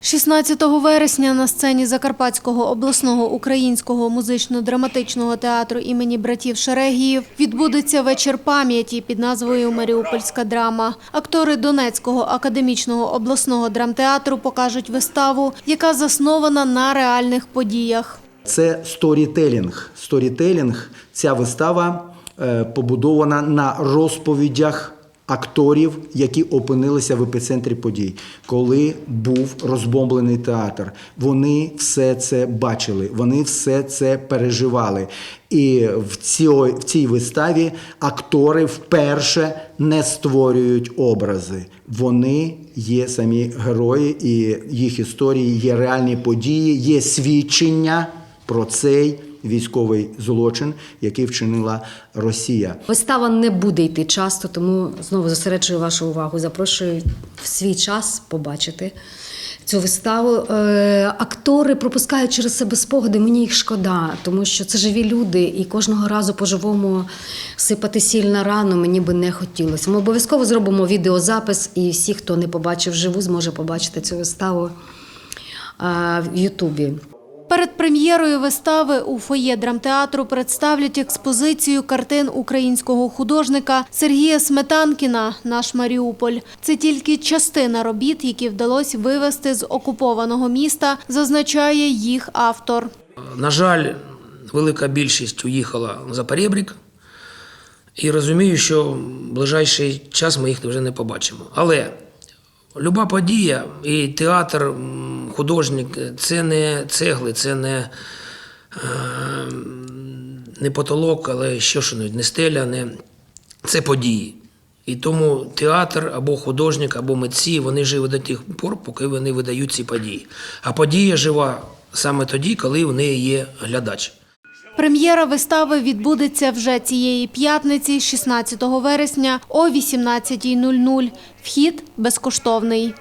16 вересня на сцені Закарпатського обласного українського музично-драматичного театру імені братів Шерегіїв відбудеться вечір пам'яті під назвою Маріупольська драма. Актори Донецького академічного обласного драмтеатру покажуть виставу, яка заснована на реальних подіях. Це сторітелінг. Сторітелінг ця вистава е, побудована на розповідях акторів, які опинилися в епіцентрі подій, коли був розбомблений театр. Вони все це бачили, вони все це переживали. І в цій, в цій виставі актори вперше не створюють образи. Вони є самі герої, і їх історії є реальні події, є свідчення про цей військовий злочин, який вчинила Росія. Вистава не буде йти часто, тому знову зосереджую вашу увагу. Запрошую в свій час побачити цю виставу. Е, актори пропускають через себе спогади. Мені їх шкода, тому що це живі люди, і кожного разу по-живому сипати сіль на рану мені би не хотілося. Ми обов'язково зробимо відеозапис, і всі, хто не побачив живу, зможе побачити цю виставу е, в Ютубі. Перед прем'єрою вистави у фоє драмтеатру представлять експозицію картин українського художника Сергія Сметанкіна «Наш Маріуполь». Це тільки частина робіт, які вдалося вивезти з окупованого міста, зазначає їх автор. На жаль, велика більшість уїхала за перебрік. І розумію, що в ближайший час ми їх вже не побачимо. Але люба подія, і театр, художник це не цегли, це не, е, не потолок, але що ж не стеля, не, це події. І тому театр або художник, або митці вони живі до тих пор, поки вони видають ці події. А подія жива саме тоді, коли в неї є глядач. Прем'єра вистави відбудеться вже цієї п'ятниці, 16 вересня о 18.00. Вхід безкоштовний.